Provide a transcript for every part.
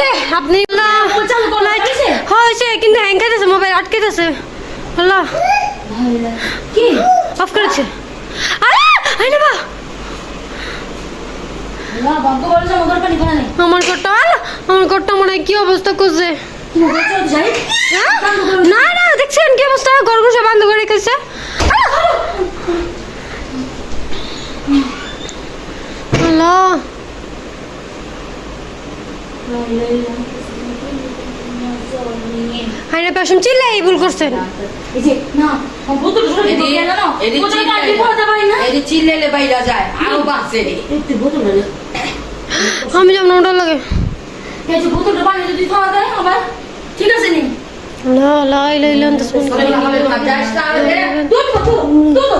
হইছে আপনি না কিন্তু হ্যাং খাইতেছে মোবাইল আটকে যাচ্ছে কি? অফ করেছে। আরে আইলে বা। আমার কোটটা আমার কোটটা মনে কি অবস্থা করছে। হ্যাঁ? আইনা পেছন চিল্লাই ভুল করছেন এই যে না বোতল ধরে দিয়ে পড়তে পারি না? এদি চিল্লেলে বাইরা যায় আরও বাঁচছে একটু বোতল হলে আমি যেমন ওটা লাগে। এই যে বোতলটা পানি যদি খাওয়া দেয় আবার ঠিক আছে নি? লা লা ইলা ইলা আনতা সরে আমাদের যাস না রে দুধ দুধ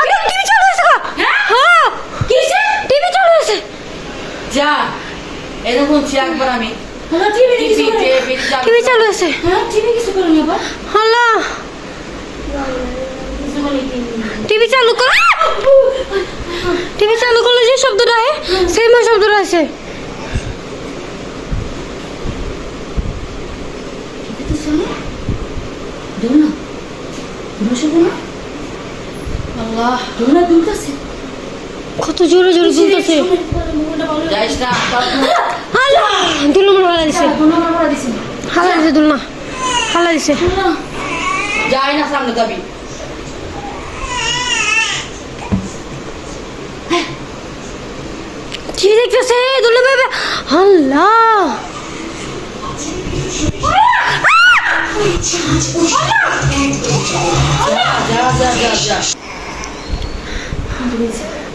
আগে টিভি চালু হয়েছে গো। হ্যাঁ? হ্যাঁ কিসে টিভি চালু হয়েছে যা এরকম শুনছি একবার আমি হলো টিভি কিছু টিভি চালু হয়েছে হ্যাঁ টিভি চালু কর। টিভি চালু করলে যে শব্দটা হয় সেম শব্দটা আছে। আল্লাহ। দুলতেছে কত জোরে জোরে দুলতেছে যাইস না আল্লাহ নম্বর হালা দিছে দুলনা দিছি। হালা দিছে দুল না হালা দিছে। দুলনা যাই না সামনে যাবি। কি দেখতেছে? দুল বেবে আল্লাহ।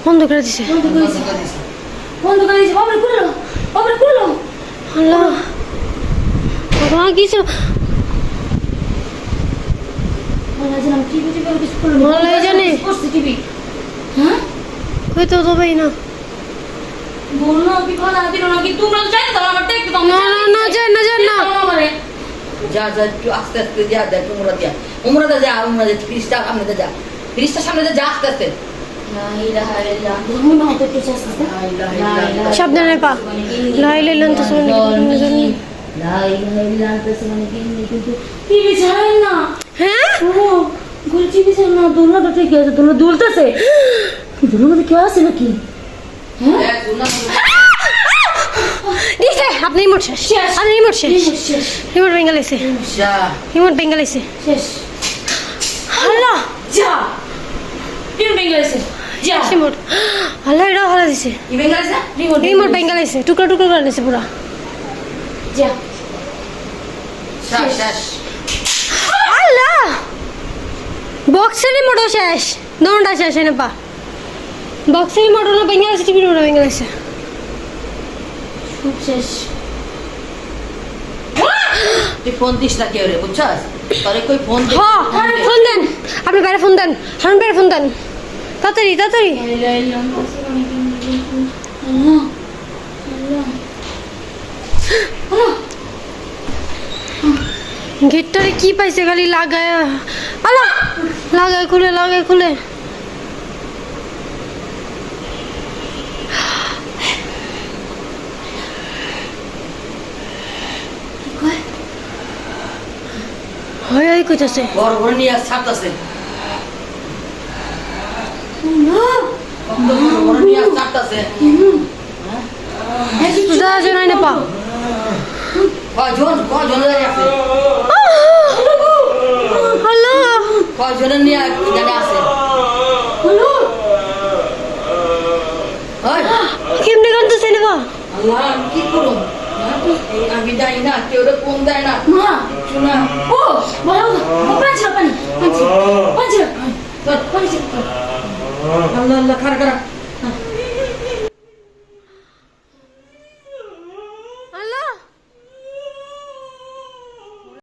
বন্ধ করে দিছে। বন্ধ করে দিছি। বন্ধ করে দিছি। বাবরে খুললো। না। যান না। যান না যা যা একটু আস্তে আস্তে যা দেখ উমরা দিয়া। উমরাতে যা উমরাতে ফ্রিজটা সামনে যা। ফ্রিজটা সামনে যা আস্তে আস্তে। সাবধানে পা। লা ইলাহা ইল্লা আনতা সুবহানাকা লা ইলাহা ইল্লা আনতা সুবহানাকা ইন্নী কুনতু টিভি ছাড়েন না হ্যাঁ? ও ঘরে না দোলনাটা ঠিক আছে দোলনা দুলতেছে দোলনার মধ্যে কেউ আছে নাকি আপনি রিমোট শেষ। আপনি রিমোট শেষ রিমোট শেষ যা যা রিমোট দিছে। রিমোট টুকরো টুকরো করে পুরা যা। শেষ। শেষ। আল্লাহ! বক্সের রিমোটও শেষ দোনটা শেষ এনে পা বক্সের রিমোটও ভেঙে লাইছে টিভি রিমোটও ভেঙে লাইছে সব শেষ তুই ফোন দিস না কেউ রে বুঝছস? তোরে কই ফোন দিস হ ফোন দেন। আপনি বাইরে ফোন দেন। হারুন বাইরে ফোন দেন। তাড়াতাড়ি তাড়াতাড়ি। গেটটারে কি পাইছে খালি লাগায় আল্লাহ লাগায় খুলে লাগায় খুলে। হয় হয় কইতাছে। ঘর ঘর নিয়ে ছাড়তাছে আল্লাহ ঘর ঘর নিয়ে ছাড়তাছে যা জানাই না পা কয়জন কয়জন জানি আছে আল্লাহ কয়জনের নিয়ে জানি আছে কি হ্যাঁ? আমি যাই না কেউ ফোন দেয় মা কিছু না ও বলো পাঁচ আল্লাহ আল্লাহ খারা খারা